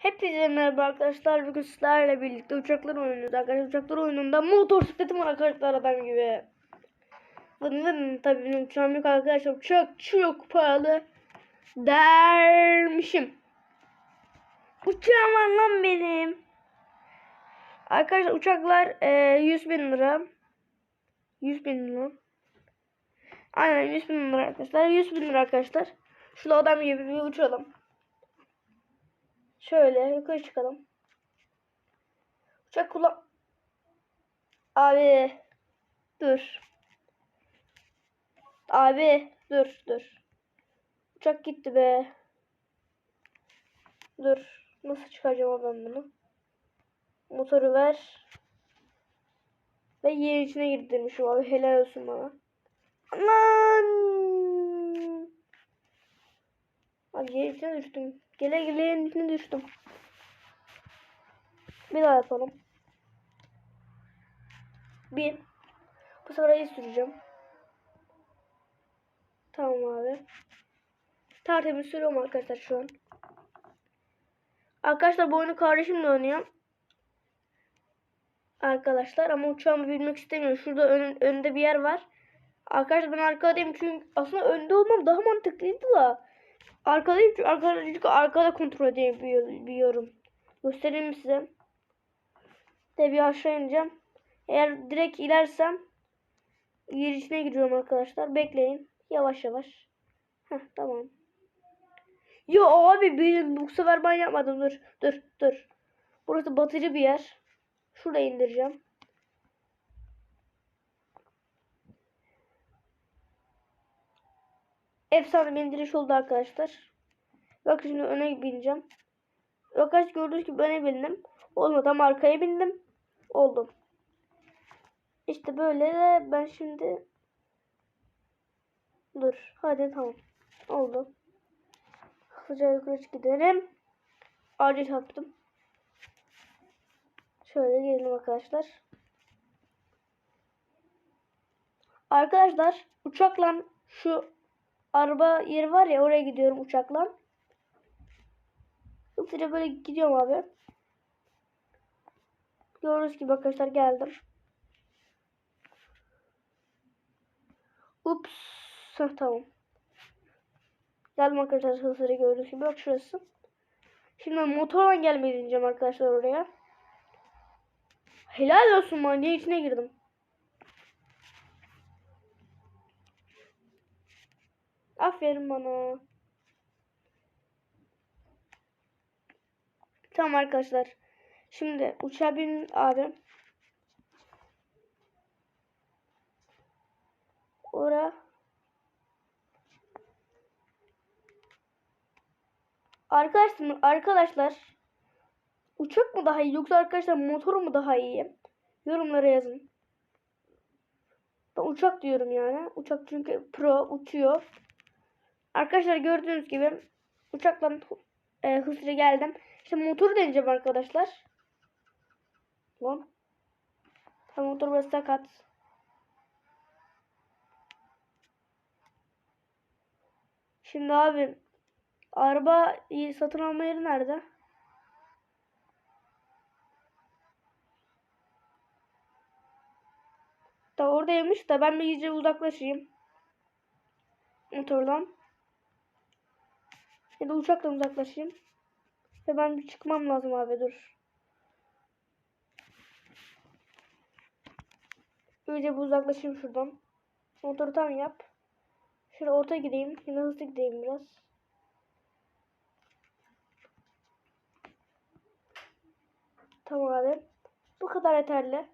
Hepinize merhaba arkadaşlar. Bugün sizlerle birlikte uçaklar oynuyoruz arkadaşlar. Uçaklar oyununda motosikletim var arkadaşlar adam gibi. Vın tabii benim uçağım yok arkadaşlar. Uçak çok pahalı. Dermişim. Uçağım var lan benim. Arkadaşlar uçaklar e, 100 bin lira. 100 bin lira. Aynen 100 bin lira arkadaşlar. 100 bin lira arkadaşlar. Şurada adam gibi bir uçalım. Şöyle yukarı çıkalım. Uçak kullan... Abi. Dur. Abi. Dur dur. Uçak gitti be. Dur. Nasıl çıkaracağım ben bunu? Motoru ver. Ve yerin içine girdirmişim abi. Helal olsun bana. Aman. Abi içine düştüm. Gele gele yerin içine düştüm. Bir daha yapalım. Bir. Bu sefer süreceğim. Tamam abi. Tertemiz sürüyorum arkadaşlar şu an. Arkadaşlar bu oyunu kardeşimle oynuyor. Arkadaşlar ama uçağımı bilmek istemiyorum. Şurada ön, önde bir yer var. Arkadaşlar ben arkadayım çünkü aslında önde olmam daha mantıklıydı da. Arkadayım çünkü arkada, çünkü arkada kontrol edebiliyorum. Göstereyim size? De bir aşağı ineceğim. Eğer direkt ilersem yer içine giriyorum arkadaşlar. Bekleyin. Yavaş yavaş. Heh tamam. Yo abi bir, bu sefer ben yapmadım. Dur dur dur. Burası batıcı bir yer. Şuraya indireceğim. Efsane bir indiriş oldu arkadaşlar. Bak şimdi öne bineceğim. Arkadaşlar gördüğünüz gibi öne bindim. Olmadı ama arkaya bindim. Oldum. İşte böyle de ben şimdi Dur. Hadi tamam. Oldu. Hızlıca yukarı gidelim. Ağaca çarptım. Şöyle gelelim arkadaşlar. Arkadaşlar uçakla şu araba yeri var ya oraya gidiyorum uçakla. Hızlıca böyle gidiyorum abi. Gördüğünüz gibi arkadaşlar geldim. Ups. Tamam. Geldim arkadaşlar hızlıca gördüğünüz gibi. Bak şurası. Şimdi motorla gelmeyi deneyeceğim arkadaşlar oraya. Helal olsun bana içine girdim. Aferin bana. Tamam arkadaşlar. Şimdi uçağa bin abi. Ora. Arkadaşlar, arkadaşlar uçak mı daha iyi yoksa arkadaşlar motor mu daha iyi? Yorumlara yazın. Ben uçak diyorum yani. Uçak çünkü pro uçuyor. Arkadaşlar gördüğünüz gibi uçakla e, hızlıca geldim. İşte motoru deneyeceğim arkadaşlar. Lan. Tam motor biraz sakat. Şimdi abi araba satın alma yeri nerede? Da oradaymış da ben bir iyice uzaklaşayım. Motordan. Ya uçakla uzaklaşayım. Ve ben bir çıkmam lazım abi dur. İyice bir uzaklaşayım şuradan. Motoru tam yap. Şöyle orta gideyim. Yine hızlı gideyim biraz. Tamam abi. Bu kadar yeterli.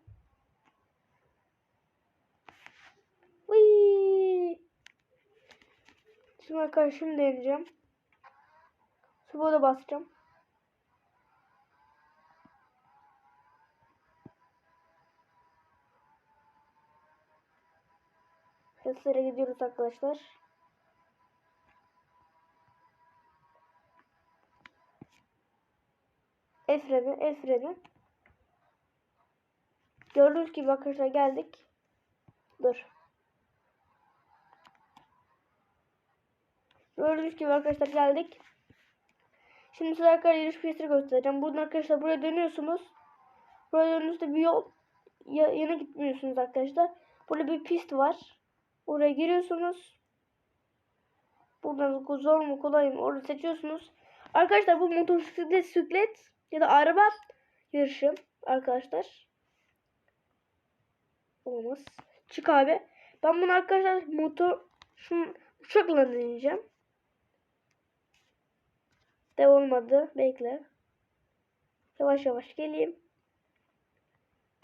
Uy. Şimdi arkadaşlar şimdi deneyeceğim. Subo'da basacağım. Seslere gidiyoruz arkadaşlar. El freni, el freni. Gördüğünüz gibi arkadaşlar geldik. Dur. Gördüğünüz gibi arkadaşlar geldik. Şimdi size arkadaşlar yarış pistini göstereceğim. Buradan arkadaşlar buraya dönüyorsunuz. Buraya döndüğünüzde bir yol ya, yana gitmiyorsunuz arkadaşlar. Burada bir pist var. Oraya giriyorsunuz. Buradan zor mu kolay mı orada seçiyorsunuz. Arkadaşlar bu motosiklet, bisiklet ya da araba yarışı arkadaşlar. Olmaz. Çık abi. Ben bunu arkadaşlar motor şu uçakla deneyeceğim. De olmadı. Bekle. Yavaş yavaş geleyim.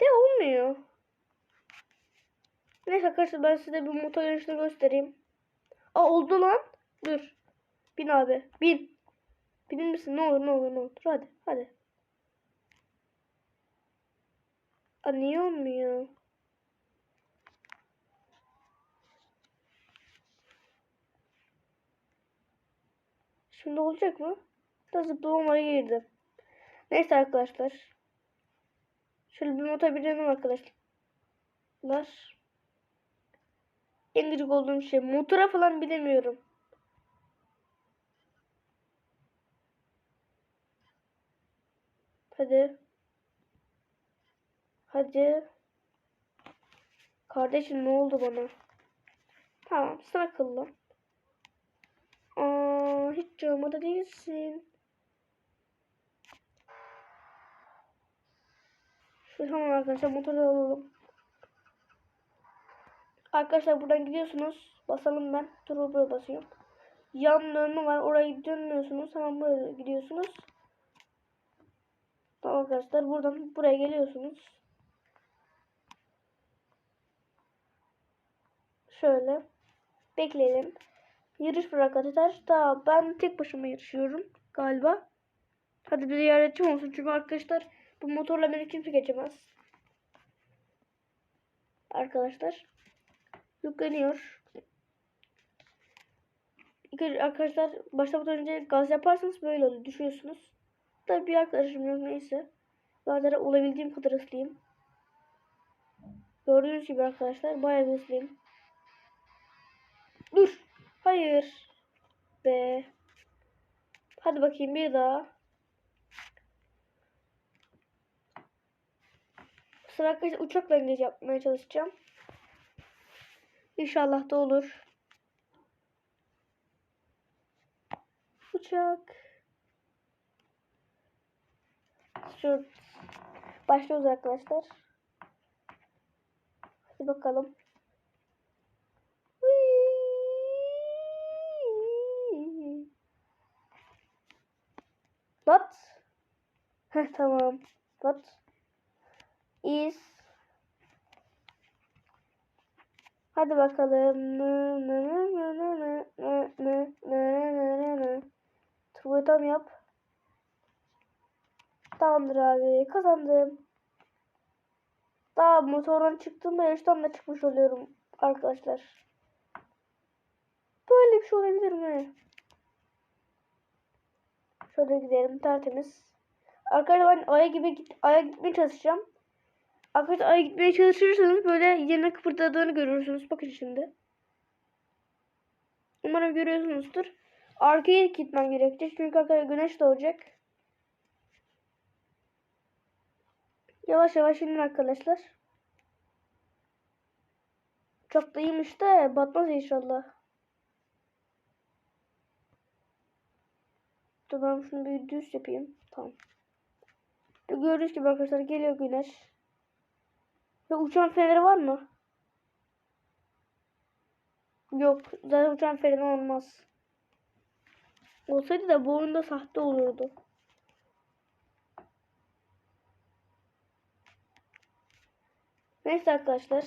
De olmuyor. Neyse arkadaşlar ben size bir motor yarışını göstereyim. Aa oldu lan. Dur. Bin abi. Bin. Binin misin? Ne olur ne olur ne olur. Hadi hadi. Aa niye olmuyor? Şimdi olacak mı? Da zıplamaya girdi. Neyse arkadaşlar. Şöyle bir motor binelim arkadaşlar. En gıcık olduğum şey. Motora falan bilemiyorum. Hadi. Hadi. Kardeşim ne oldu bana? Tamam sen akıllı. Aa, hiç canıma değilsin. Tamam arkadaşlar motoru alalım. Arkadaşlar buradan gidiyorsunuz. Basalım ben. Dur buraya basıyorum. Yan dönme var. Orayı dönmüyorsunuz. Hemen buraya gidiyorsunuz. Tamam arkadaşlar buradan buraya geliyorsunuz. Şöyle. Bekleyelim. Yarış bırak arkadaşlar. Daha ben tek başıma yarışıyorum galiba. Hadi bir ziyaretçim olsun çünkü arkadaşlar bu motorla beni kimse geçemez. Arkadaşlar yükleniyor. Arkadaşlar başlamadan önce gaz yaparsanız böyle oluyor. Düşüyorsunuz. Tabii bir arkadaşım yok neyse. De olabildiğim kadar hızlıyım. Gördüğünüz gibi arkadaşlar bayağı hızlıyım. Dur. Hayır. Be. Hadi bakayım bir daha. Sıra arkadaşlar uçakla İngiliz yapmaya çalışacağım. İnşallah da olur. Uçak. Şu başlıyoruz arkadaşlar. Hadi bakalım. What? Heh tamam. What is Hadi bakalım. Turboyu tam yap. Tamamdır abi. Kazandım. Daha motordan çıktığımda yarıştan da çıkmış oluyorum arkadaşlar. Böyle bir şey olabilir mi? Şöyle gidelim tertemiz. Arkadaşlar ben aya gibi git aya gitmeye çalışacağım. Arkadaşlar aya gitmeye çalışırsanız böyle yerine kıpırdadığını görürsünüz. Bakın şimdi. Umarım görüyorsunuzdur. Arkaya gitmem gerekecek. Çünkü arkadaşlar güneş doğacak. Yavaş yavaş inin arkadaşlar. Çok da iyiymiş de batmaz inşallah. Dur ben şunu bir düz yapayım. Tamam. Gördüğünüz gibi arkadaşlar geliyor güneş. Ve uçan feneri var mı? Yok. Zaten uçan feneri olmaz. Olsaydı da bu oyunda sahte olurdu. Neyse arkadaşlar.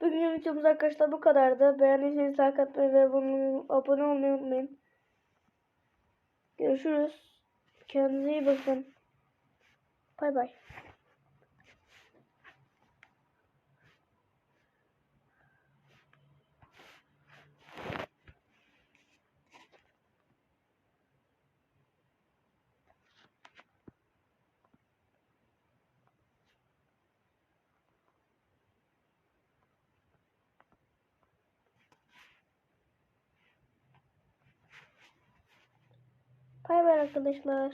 Bugün videomuz arkadaşlar bu kadardı. Beğendiyseniz like atmayı ve abone olmayı unutmayın. Görüşürüz. Kendinize iyi bakın. Bay bay. Bay bay arkadaşlar.